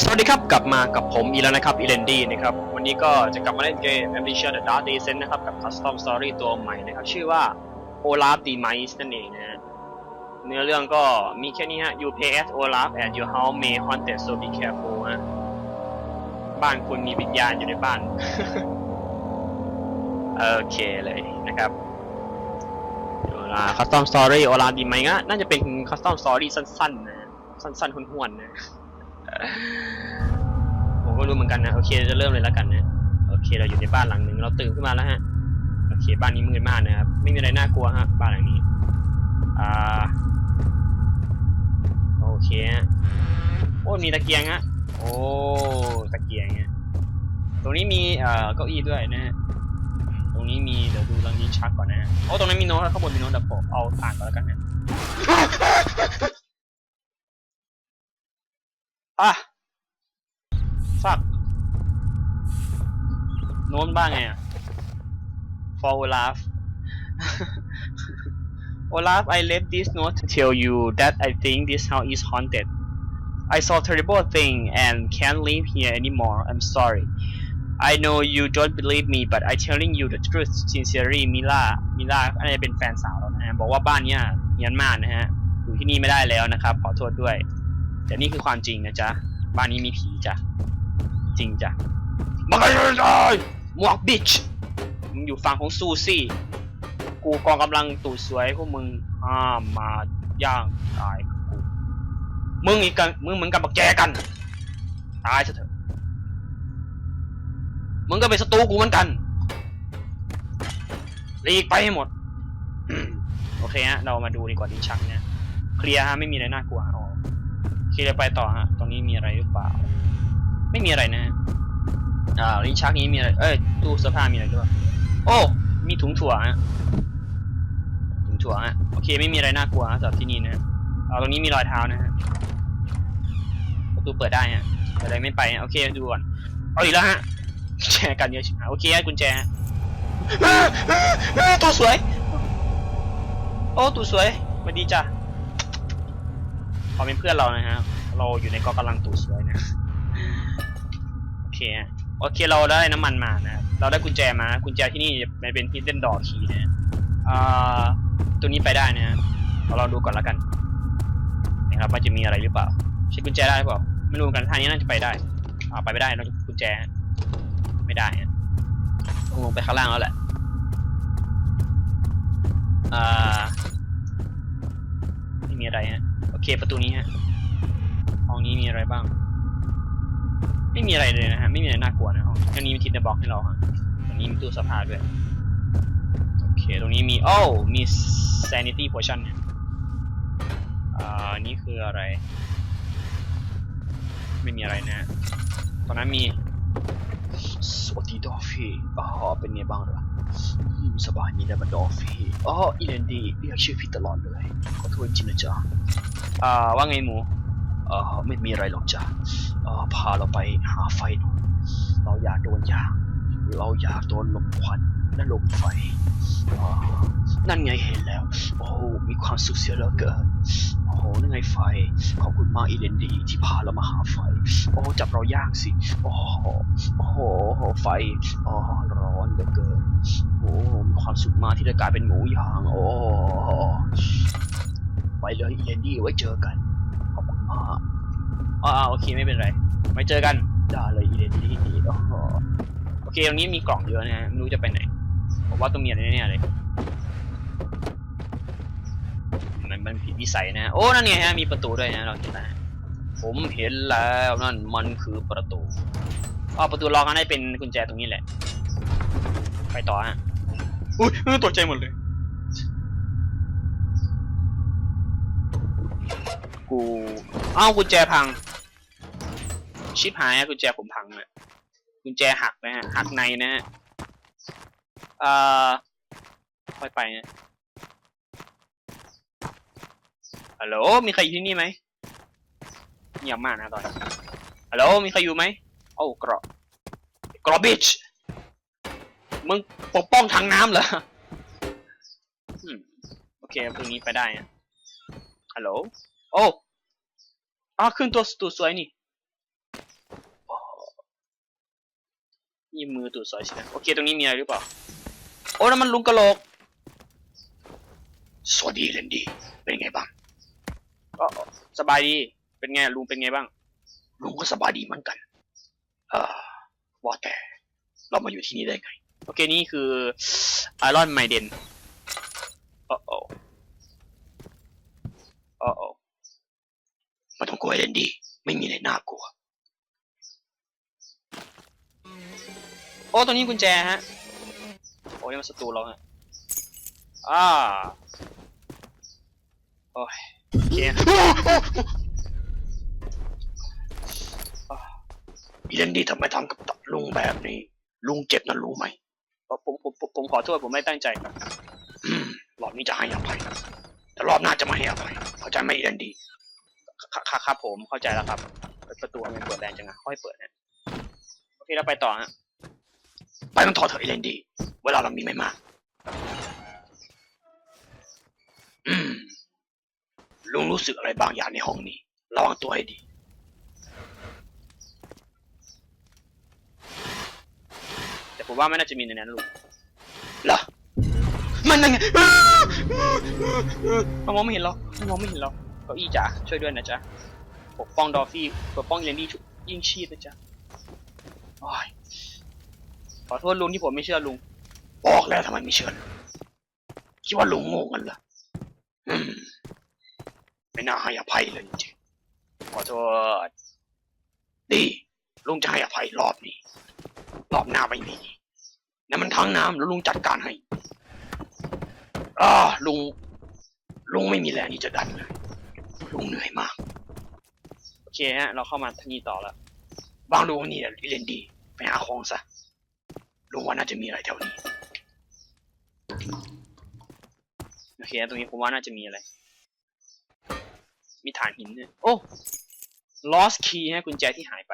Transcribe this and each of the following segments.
สวัสดีครับ กลับมากับผมอีกแล้วนะครับอีเลนดี้นะครับ วันนี้ก็จะกลับมาเล่นเกม Amnesia The Dark Descent นะครับ กับ Custom Story ตัวใหม่นะครับ ชื่อว่า Olaf the Mice นั่นเองนะเนื้อเรื่องก็มีแค่นี้ฮะ You pay as Olaf and your house may haunted so be careful ฮะบ้านคุณมีวิญญาณอยู่ในบ้าน โอเคเลยนะครับโอลา Custom Story Olaf the Mice น่าจะเป็น Custom Story สั้นๆนะสั้นๆห้วนๆนะ ผมก็รู้เหมือนกันนะ โอเคจะเริ่มเลยแล้วกันนะ โอเค เราอยู่ในบ้านหลังหนึ่งเราตื่นขึ้นมาแล้วฮะ โอเค บ้านนี้มืดมากนะครับ ไม่มีอะไรน่ากลัวฮะ บ้านหลังนี้ อ่า โอเคฮะ โอ้ มีตะเกียงฮะ โอ้ ตะเกียงฮะ ตรงนี้มี เอ่อ เก้าอี้ด้วยนะฮะ ตรงนี้มี เดี๋ยวดูรังนี้ชักก่อนนะฮะโอ้ ตรงนั้นมีโน้ตข้างบนมีโน้ตเดี๋ยวผมเอาอ่านก่อนแล้วกันนะ อะฟักโน้นบ้างไงอะ for Olaf Olaf I left this note to tell you that I think this house is haunted I saw terrible thing and can't live here anymore I'm sorry I know you don't believe me but I telling you the truth sincerely Mila Mila อันนี้เป็นแฟนสาวเรานะฮะบอกว่าบ้านเนี้ยเฮียนมากนะฮะ อยู่ที่นี่ไม่ได้แล้วนะครับ ขอโทษด้วย แต่นี่คือความจริงนะจ๊ะ บ้านนี้มีผีจ้ะ จริงจ้ะมากันเลยหมวกบิชมึงอยู่ฝั่งของซูซี่ กูกองกำลังตูดสวยพวกมึงห้ามมาย่างตายกูมึงอีกกันมึงเหมือนกับบักแจกัน ตายซะเถอะ มึงก็เป็นศัตรูกูเหมือนกันหลีกไปให้หมด โอเคฮะ เรามาดูดีกว่าดินชักเนี่ย เคลียร์ฮะ ไม่มีอะไรน่ากลัวอ๋อ เคลียร์ไปต่อฮะ ตรงนี้มีอะไรหรือเปล่า ไม่มีอะไรนะอ่าลิ้นชักนี้มีอะไร เอ้ย ตู้เสื้อผ้ามีอะไรด้วยโอ้ มีถุงถั่วฮะ ถุงถั่วฮะ โอเค ไม่มีอะไรน่ากลัวฮะสำหรับที่นี่นะเอาตรงนี้มีรอยเท้านะฮะ ประตูเปิดได้ฮะอะไรไม่ไปฮะโอเค ดูก่อน เอาอีกแล้วฮะแชร์กันเยอะชิบหายโอเคให้กุญแจฮะตัวสวย โอ้ตัวสวยสวัสดีจ้ะขอเป็นเพื่อนเรานะฮะ เราอยู่ในกองกำลังตูดสวยนะโอเคโอเคเราได้น้ำมันมานะเราได้กุญแจมากุญแจที่นี่มันเป็น hidden door key นะอ่าตัวนี้ไปได้นะเราลองดูก่อนล้วกันนะครับว่าจะมีอะไรหรือเปล่าใช้กุญแจได้หรือเปล่าไม่รู้กันทางนี้น่าจะไปได้อ่าไปไม่ได้เรากุญแจไม่ได้ฮะต้องลงไปข้างล่างแล้วแหละอ่าไม่มีอะไรฮะโอเคประตูนี้ฮะ ห้องนี้มีอะไรบ้าง ไม่มีอะไรเลยนะฮะ ไม่มีอะไรน่ากลัวนะห้องตรงนี้มีทินเดอร์บ็อกให้เราฮะตรงนี้มีตู้เสื้อผ้าด้วย โอเค ตรงนี้มี โอ้ มี sanity potion เนี่ยอ่านี่คืออะไร ไม่มีอะไรนะ ตอนนั้นมีสวัสดีดอฟฟี่อ๋อเป็นไงบ้างล่ะอืมสบายดีนะมันดอฟฟี่อ๋ออีเลนดีเรียกชื่อผิดตลอดเลย ขอโทษจริงนะจ๊ะอ่า ว่าไงหมู เออไม่มีอะไรหรอกจ้ะเออพาเราไปหาไฟหน่อยเราอยากโดนยางเราอยากโดนลมควันและลมไฟอ๋อนั่นไงเห็นแล้ว โอ้มีความสุขเสียเหลือเกิน โอ้นั่นไงไฟ ขอบคุณมากอีเลนดี ที่พาเรามาหาไฟ โอ้จับเรายางสิ โอ้โหโอ้โหไฟอ๋อร้อนเหลือเกิน โอ้มีความสุขมากที่ได้กลายเป็นหมูยาง โอ้ไปเลยอีเลนดี้ไว้เจอกัน อบคุณมากอ่าโอเคไม่เป็นไรไว้เจอกันได้เลยอีเดนที่โอ้โหโอเคตรงนี้มีกล่องเยอะนะไม่รู้จะไปไหนผมว่าต้องมีอะไรแน่เลยมันมันผิดวิสัยนะโอ้นั่นไงฮะมีประตูด้วยนะเราเห็นแล้วผมเห็นแล้วนั่นมันคือประตูอ๋อประตูล็อกอันนี้เป็นกุญแจตรงนี้แหละไปต่อฮะอุ้ยตกใจหมดเลย กูอ้าวกุญแจพัง ชิปหายอะกุญแจผมพังเลยกุญแจหักนะฮะหักในนะฮะเอ่อค่อยไปนะฮัลโหลมีใครอยู่ที่นี่ไหมเงียบมากนะตอนนี้ฮัลโหลมีใครอยู่ไหมโอ้กรอบกรอบบิชมึงปกป้องทางน้ำเหรอโอเคตรงนี้ไปได้อะฮัลโหล โอ้ อาขึ้นตัวตูดสวยนี่นี่มือตัวสวยใช่ไหมโอเคตรงนี้มีอะไรหรือเปล่า โอ้นั่นมันลุงกะโหลก สวัสดีเรนดี้เป็นไงบ้างก็สบายดี เป็นไงลุงเป็นไงบ้าง ลุงก็สบายดีเหมือนกันเออว่าแต่เรามาอยู่ที่นี่ได้ไง โอเคนี่คือไอรอนไมเดน ไมาต้องกลัวเลนดี้ไม่มีอะไรน่ากลัว โอ้ตรงนี้กุญแจฮะ โอ้นี่มันศัตรูเราฮะ อ่า โอ้ยโอเคพี่เลนดี้ทำไมทำกับตลุงแบบนี้ ลุงเจ็บนะรู้ไหมผมผมผมผมผมขอโทษผมไม่ตั้งใจครับอืมรอบนี้จะให้อภัยแต่รอบหน้าจะไม่ให้อภัยเข้าใจไหมเลนดี้ ครับครับครับผมเข้าใจแล้วครับประตูมันเปิดแรงจังอะค่อยเปิดนะโอเคเราไปต่อฮะไปมันถอดเถอะเลนดี้เวลาเรามีไม่มากอืมลุงรู้สึกอะไรบางอย่างในห้องนี้ระวังตัวให้ดี แต่ผมว่าไม่น่าจะมีในนั้นลุงเหรอมันยังไงมันมองไม่เห็นหรอกมันมองไม่เห็นหรอก เก้าอี้จ๋าช่วยด้วยนะจ๊ะปกป้องดอฟฟี่ปกป้องเรนดี้ยิ่งชีพนะจ๊ะโอ้ยขอโทษลุงที่ผมไม่เชื่อลุง บอกแล้วทำไมไม่เชื่อคิดว่าลุงโง่กันเหรอไม่น่าให้อภัยเลยจริงขอโทษดีลุงจะให้อภัยรอบนี้ รอบหน้าไม่มีนั่นมันทั้งน้ำแล้วลุงจัดการให้อ่าลุง ลุงไม่มีแรงที่จะดันเลย ลุงเหนื่อยมาก โอเคฮะ เราเข้ามาทางนี้ต่อแล้วบางลุงนี่แหละเล่นดี ไปหาของซะลุงว่าน่าจะมีอะไรแถวนี้ โอเค ตรงนี้ผมว่าน่าจะมีอะไร มีฐานหินเนี่ยโอ้ lost key ฮะกุญแจที่หายไป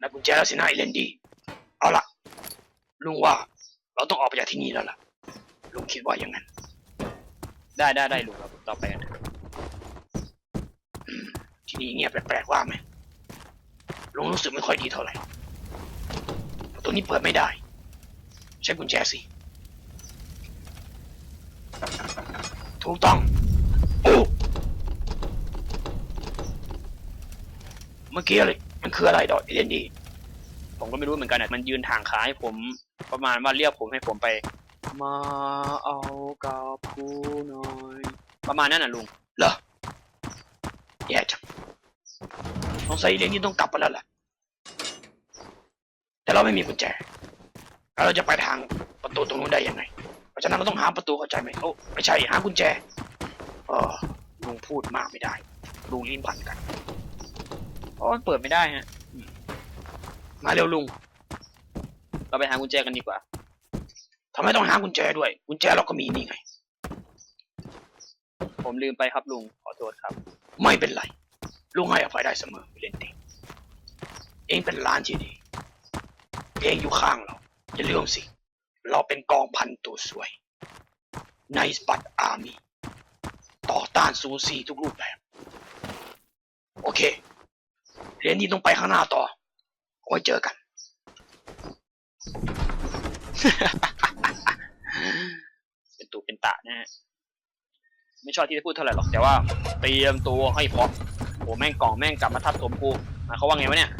นักกุญแจแล้วสินะไอเลนดี้เอาล่ะลุงว่า เราต้องออกไปจากที่นี่แล้วล่ะ ลุงคิดว่าอย่างนั้น ได้ได้ได้ลุงครับต่อไปกัน นะที่นี่เงียบแปลกๆว่าไหมลุงรู้สึกไม่ค่อยดีเท่าไหร่ประตูนี้เปิดไม่ได้ ใช้กุญแจสิ ถูกต้องโอ้เมื่อกี้อะไรมันคืออะไรดอกไอเลนดี้ผมก็ไม่รู้เหมือนกันนะมันยืนทางขาให้ผมประมาณว่าเรียกผมให้ผมไป มาเอากับกูหน่อย ประมาณนั้นน่ะลุง เหรอ แย่จัง สงสัยไอเลนดี้ต้องกลับไปแล้วล่ะแต่เราไม่มีกุญแจ แล้วเราจะไปทางประตูตรงนู้นได้ยังไง เพราะฉะนั้นเราต้องหาประตูเข้าใจไหมโอ้ไม่ใช่หากุญแจเออลุงพูดมากไม่ได้ลุงลิ้นพันกันเพราะมันเปิดไม่ได้ฮะ มาเร็วลุง เราไปหากุญแจกันดีกว่าทำไมต้องหากุญแจด้วย กุญแจเราก็มีนี่ไง ผมลืมไปครับลุง ขอโทษครับ ไม่เป็นไร ลุงให้อภัยได้เสมอเล่นดีเองเป็นล้านที่ดี เองอยู่ข้างเรา อย่าลืมสิ เราเป็นกองพันตัวสวย ในสปัตอาร์มี ต่อต้านซูซีทุกรูปแบบ โอเคเรียนนี้ต้องไปข้างหน้าต่อไว้เจอกัน เป็นตูเป็นตะนะฮะไม่ชอบที่จะพูดเท่าไหร่หรอก แต่ว่า เตรียมตัวให้พร้อม โอ้แม่งกล่องแม่งกลับมาทับถมกูอะเขาว่าไงวะเนี่ย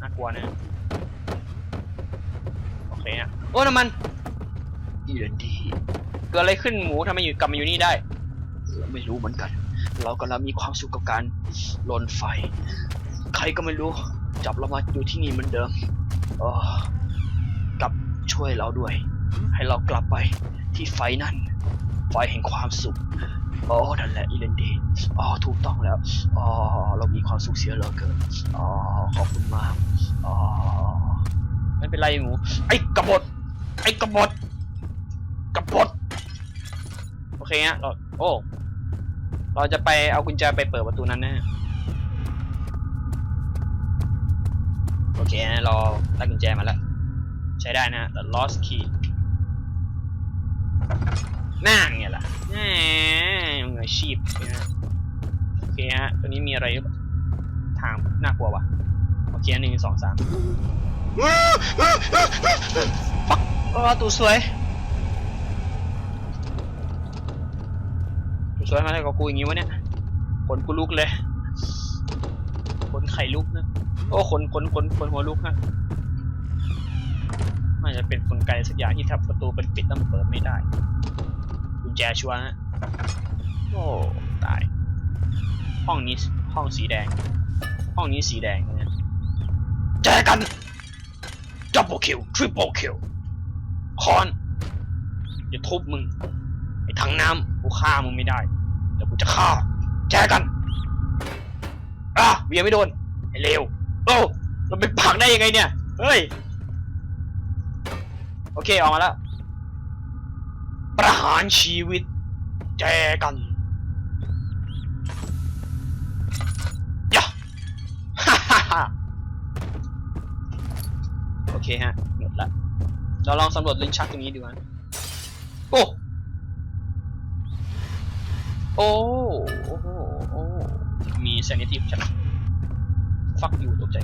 น่ากลัวนะโอเคอะโอ้น้ำมันอีเรนดีเกิดอะไรขึ้นหมูทำไมอยู่กลับมาอยู่นี่ได้เราไม่รู้เหมือนกัน เรากำลังมีความสุขกับการลนไฟ ใครก็ไม่รู้ จับเรามาอยู่ที่นี่เหมือนเดิมเออกลับช่วยเราด้วย ให้เรากลับไปที่ไฟนั่น ไฟแห่งความสุข อ๋อ นั่นแหละอีเลนดีอ๋อ ถูกต้องแล้ว อ๋อ เรามีความสุขเสียเหลือเกิน อ๋อ ขอบคุณมาก อ๋อ ไม่เป็นไรหมูไอ้กบฏ ไอ้กบฏ กบฏ โอเคฮะเราโอ้ เราจะไปเอากุญแจไปเปิดประตูนั้นนะโอเคฮะเราได้กุญแจมาแล้ว ใช้ได้นะฮะ the lost key น่าไงล่ะแหมมืออาชีพนะฮะโอเคฮะ ตัวนี้มีอะไรหรือเปล่าทางน่ากลัวว่ะโอเคหนึ่งสองสามฟักเออตูสวยตูสวยมาอะไรกับกูอย่างงี้วะเนี่ยขนกูลุกเลยขนไข่ลุกนะโอ้ขนขนขนขนหัวลุกนะน่าจะเป็นกลไกสักอย่างที่ทับประตูเป็นปิดแล้วมันเปิดไม่ได้กุญแจชัวร์ฮะโอ้ตาย ห้องนี้ห้องสีแดง ห้องนี้สีแดงนะเนี่ยแจกัน double kill triple kill คอนอย่าทุบมึงไอ้ถังน้ำกูฆ่ามึงไม่ได้ แต่กูจะฆ่าแจกันอะเบียร์ไม่โดนไอ้เลวโอ้มันเป็นผักได้ยังไงเนี่ย เฮ้ย โอเค ออกมาแล้ว ประหารชีวิต แจกันยะฮ่าฮ่าฮ่าโอเคฮะ หมดละ เราลองสำรวจลิ้นชักตรงนี้ดูนะโอ้โอ้โอ้โหโอ้มี sensitive ใช่ไหม fuck you ตกใจ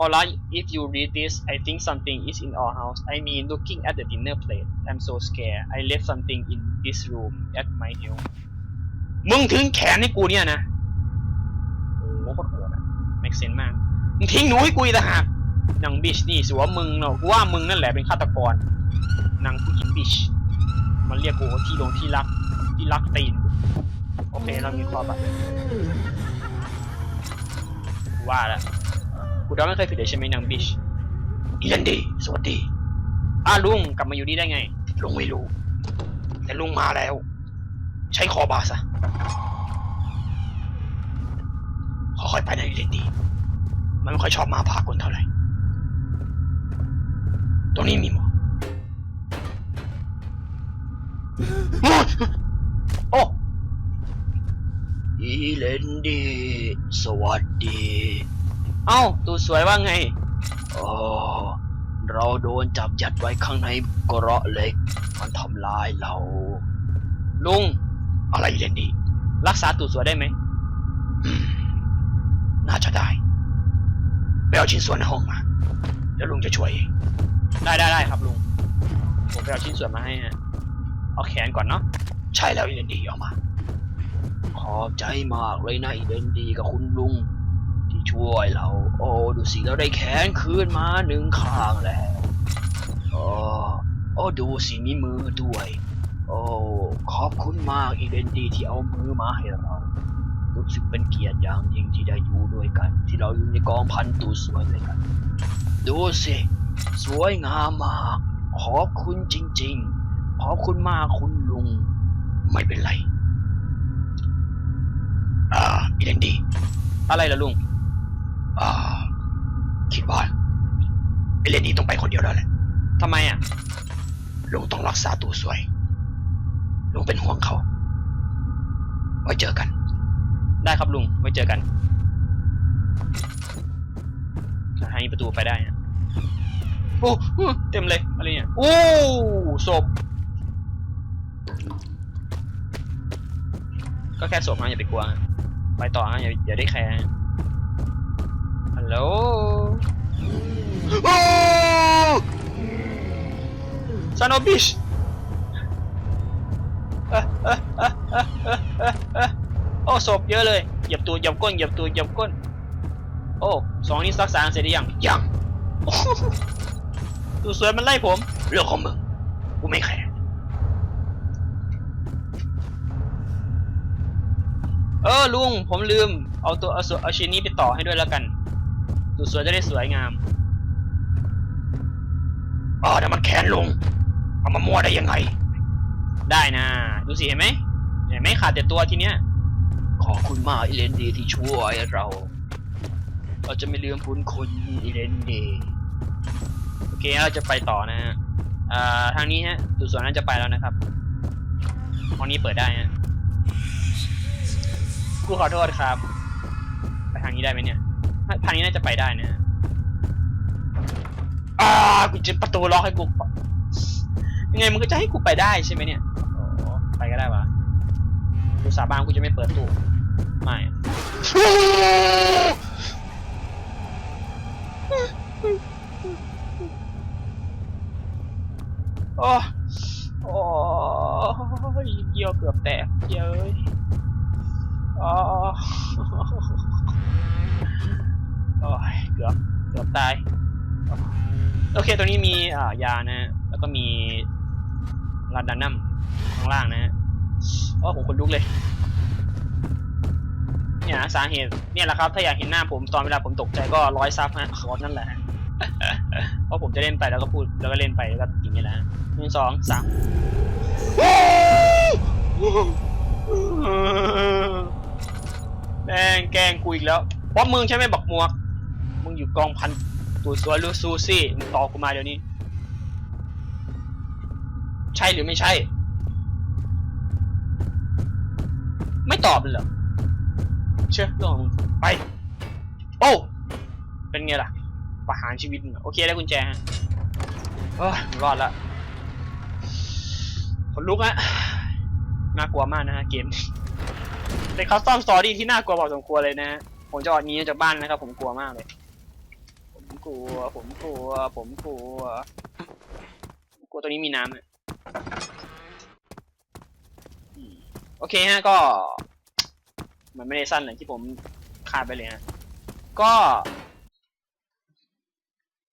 Alright if you read this I think something is in our house I mean looking at the dinner plate I'm so scared I left something in this room at my house มึงถึงแขนให้กูเนี่ยนะ โอ้โหโคตรโหดอะ make sense มาก มึงทิ้งหนูให้กูอีกต่างหากนางบิชนี่สิว่ามึงเนาะกูว่ามึงนั่นแหละเป็นฆาตกรนางผู้หญิงบิช มันเรียกกูว่าที่ลงที่รัก ที่รักตีน โอเค เรามีความแบบว่าแล้ว กูเดาไม่เคยผิดเลยใช่ไหมนางบิชอีเลนดีสวัสดีอ้าลุงกลับมาอยู่นี่ได้ไง ลุงไม่รู้ แต่ลุงมาแล้ว ใช้คอบาซะค่อยๆไปนะอีเลนดีมันไม่ค่อยชอบมาพากลเท่าไหร่ตรงนี้มีหมอโอ้ยโอ้อีเลนดี สวัสดี เอ้าตูสวยว่าไงอ๋อเราโดนจับยัดไว้ข้างในกระเหล็ก มันทำลายเรา ลุง อะไรเลนดีรักษาตูสวยได้ไหมอืมน่าจะได้ไปเอาชิ้นส่วนในห้องมา แล้วลุงจะช่วยเองได้ได้ได้ครับลุง ผมไปเอาชิ้นส่วนมาให้ฮะ เอาแขนก่อนเนาะ ใช่แล้วอีเลนดีเอามา ขอบใจมากเลยนะอีเลนดีกับคุณลุงที่ ช่วยเรา โอ้ดูสิเราได้แขนคืนมาหนึ่งข้างแล้วโอ้โอ้ดูสิมีมือด้วย โอ้ขอบคุณมากอีเลนดีที่เอามือมาให้เรารู้สึกเป็นเกียรติอย่างยิ่งที่ได้อยู่ด้วยกัน ที่เราอยู่ในกองพันตูสวยด้วยกัน ดูสิ สวยงามมาก ขอบคุณจริง ๆ ขอบคุณมากคุณลุง ไม่เป็นไร อ่าอีเลนดี อะไรล่ะลุง คิดว่าอีเลนดีต้องไปคนเดียวแล้วแหละทำไมอะ ลุงต้องรักษาตัวสวย ลุงเป็นห่วงเขา ไว้เจอกัน ได้ครับลุง ไว้เจอกันทางนี้ประตูไปได้ฮะโอ้โหเต็มเลยอะไรเนี่ย โอ้ศพ ก็แค่ศพนะอย่าไปกลัวฮะไปต่อฮะอย่าอย่าได้แคร์ฮะฮัล โหลโอ้ซานอบิชเอ๊ะเอ๊ะเอ๊ะเอ๊ะเอ๊ะเอ๊ะเอ๊ะโอ้ศพเยอะเลย เหยียบตัวเหยียบก้น เหยียบตัวเหยียบก้น โอ้สองนี้รักษาเสร็จหรือยัง ยังโอ้โหตัวสวยมันไล่ผม เรื่องของมึง กูไม่แคร์เออลุงผมลืม เอาตัวเอาสเอาชิ้นนี้ไปต่อให้ด้วยแล้วกัน ตัวสวยจะได้สวยงามอ่าแต่มันแค้นลุงเอามามั่วได้ยังไง ได้นะ ดูสิเห็นไหมเห็นไหมขาดแต่ตัวทีเนี้ยขอบคุณมากอีเลนดีที่ช่วยเรา เราจะไม่ลืมบุญคุณอีเลนดีโอเคเราจะไปต่อนะฮะอ่าทางนี้ฮะตัวสวยน่าจะไปแล้วนะครับห้องนี้เปิดได้ฮะกูขอโทษครับ ไปทางนี้ได้ไหมเนี่ย ทางนี้น่าจะไปได้นะอ่ากูจะประตูล็อกให้กูยังไงมันก็จะให้กูไปได้ใช่ไหมเนี่ยโอ้ไปก็ได้วะกูสาบานกูจะไม่เปิดตู้ไม่โอ้โอ้ยเยี่ยวเกือบแตกเย้ะอ๋อ กือบเกือบตาย โอเคตัวนี้มีอ่ายานะ แล้วก็มีลาดานัมข้างล่างนะฮะอ๋อผมคนลุกเลย เนี่ยนะสาเหตุเนี่ยแหละครับ ถ้าอยากเห็นหน้าผมตอนเวลาผมตกใจก็ร้อยซับฮะคอร์สนั่นแหละเพราะผมจะเล่นไปแล้วก็พูดแล้วก็เล่นไปแล้วก็อย่างนี้แหละหนึ่งสองสามแม่งแกล้งกูอีกแล้วเพราะมึงใช่ไหมบักมวก มึงอยู่กองพันตัวสวยหรือซูซี่มึงตอบกูมาเดี๋ยวนี้ ใช่หรือไม่ใช่ ไม่ตอบเลยเหรอเชื่อเรื่องของมึงไป โอ้เป็นไงล่ะประหารชีวิตมึงโอเคได้กุญแจฮะเออรอดละขนลุกฮะน่ากลัวมากนะฮะเกมเป็นคัสตอมสตอรี่ที่น่ากลัวพอสมควรเลยนะผมจะออกนี้จากบ้านนะครับผมกลัวมากเลย กลัว ผมกลัว ผมกลัว กลัวตัวนี้มีน้ำอะโอเคฮะก็ มันไม่ได้สั้นเลยที่ผมคาดไปเลยฮะก็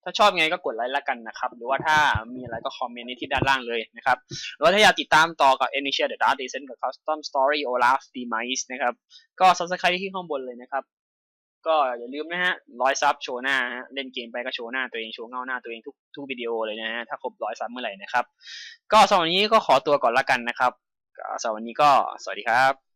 ถ้าชอบไงก็กดไลค์แล้วกันนะครับ หรือว่าถ้ามีอะไรก็คอมเมนต์ในที่ด้านล่างเลยนะครับหรือว่าถ้าอยากติดตามต่อกับ Initial The Dark Descent กับ Custom Story Olaf Demise นะครับ ก็ subscribe ที่ข้างบนเลยนะครับ ก็อย่าลืมนะฮะร้อยซับโชว์หน้าฮะเล่นเกมไปก็โชว์หน้าตัวเองโชว์เงาหน้าตัวเองทุกทุกวิดีโอเลยนะฮะถ้าครบร้อยซับเมื่อไหร่นะครับ ก็สำหรับวันนี้ก็ขอตัวก่อนละกันนะครับสำหรับวันนี้ก็สวัสดีครับ